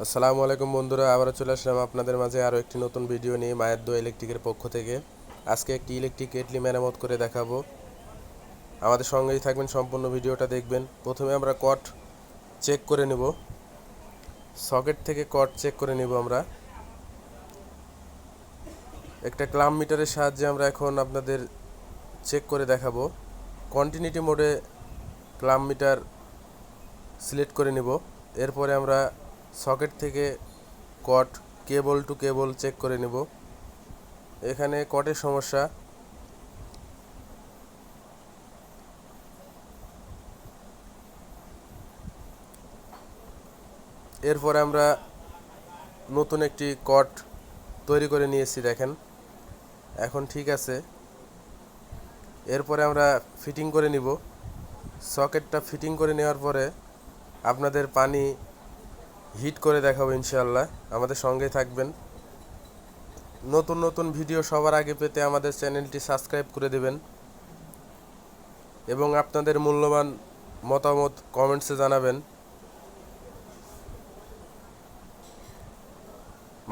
আসসালামু আলাইকুম বন্ধুরা, আবারও চলে আসলাম আপনাদের মাঝে আরও একটি নতুন ভিডিও নিয়ে মায়ের দো ইলেকট্রিকের পক্ষ থেকে। আজকে একটি ইলেকট্রিক কেটলি মেরামত করে দেখাবো। আমাদের সঙ্গেই থাকবেন, সম্পূর্ণ ভিডিওটা দেখবেন। প্রথমে আমরা কট চেক করে নেব। সকেট থেকে কট চেক করে নেব আমরা। একটা ক্লাম মিটারের সাহায্যে আমরা এখন আপনাদের চেক করে দেখাবো। কন্টিনিউটি মোডে ক্লাম মিটার সিলেক্ট করে নেব। এরপরে আমরা সকেট থেকে কট, কেবল টু কেবল চেক করে নেব। এখানে কটের সমস্যা। এরপরে আমরা নতুন একটি কট তৈরি করে নিয়েছি, দেখেন। এখন ঠিক আছে। এরপরে আমরা ফিটিং করে নিব। সকেটটা ফিটিং করে নেওয়ার পরে আপনাদের পানি হিট করে দেখাবো ইনশাআল্লাহ। আমাদের সঙ্গে থাকবেন। নতুন নতুন ভিডিও সবার আগে পেতে আমাদের চ্যানেলটি সাবস্ক্রাইব করে দেবেন। এবং আপনাদের মূল্যবান মতামত কমেন্টসে জানাবেন।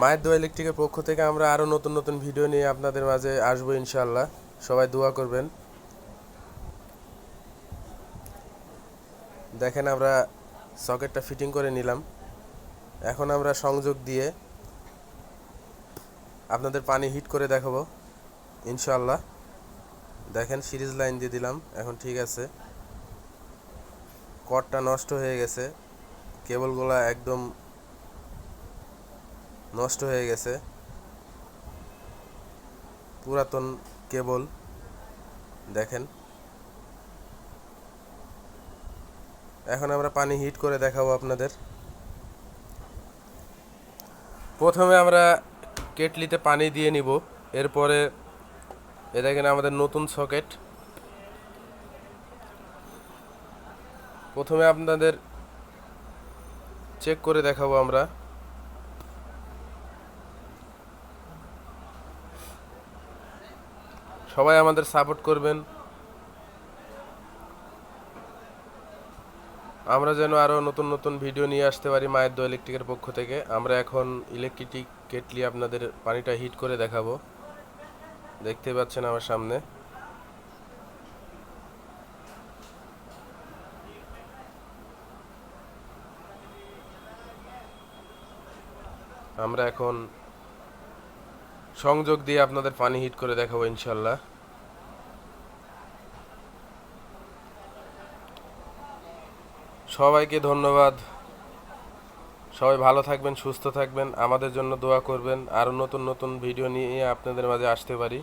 মায়ের দোয়া ইলেকট্রিকের পক্ষ থেকে আমরা আরও নতুন নতুন ভিডিও নিয়ে আপনাদের মাঝে আসব ইনশাআল্লাহ। সবাই দোয়া করবেন। দেখেন আমরা সকেটটা ফিটিং করে নিলাম। এখন আমরা সংযোগ দিয়ে আপনাদের পানি হিট করে দেখাবো। ইনশাল্লাহ দেখেন সিরিজ লাইন দিয়ে দিলাম, এখন ঠিক আছে। কটটা নষ্ট হয়ে গেছে, কেবলগুলো একদম নষ্ট হয়ে গেছে। পুরাতন কেবল, দেখেন। এখন আমরা পানি হিট করে দেখাবো আপনাদের। প্রথমে আমরা কেটলিতে পানি দিয়ে নিব, এরপরে এ দেখেন আমাদের নতুন সকেট। প্রথমে আপনাদের চেক করে দেখাবো আমরা। সবাই আমাদের সাপোর্ট করবেন। আমরা যেন আরও নতুন নতুন ভিডিও নিয়ে আসতে পারি মায়ের দো ইলেকট্রিকের পক্ষ থেকে। আমরা এখন ইলেকট্রিক কেটলি আপনাদের পানিটা হিট করে দেখাবো। দেখতে পাচ্ছেন আমার সামনে। আমরা এখন সংযোগ দিয়ে আপনাদের পানি হিট করে দেখাবো ইনশাল্লাহ। সবাইকে ধন্যবাদ। সবাই ভালো থাকবেন, সুস্থ থাকবেন। আমাদের জন্য দোয়া করবেন। আরও নতুন নতুন ভিডিও নিয়ে আপনাদের মাঝে আসতে পারি।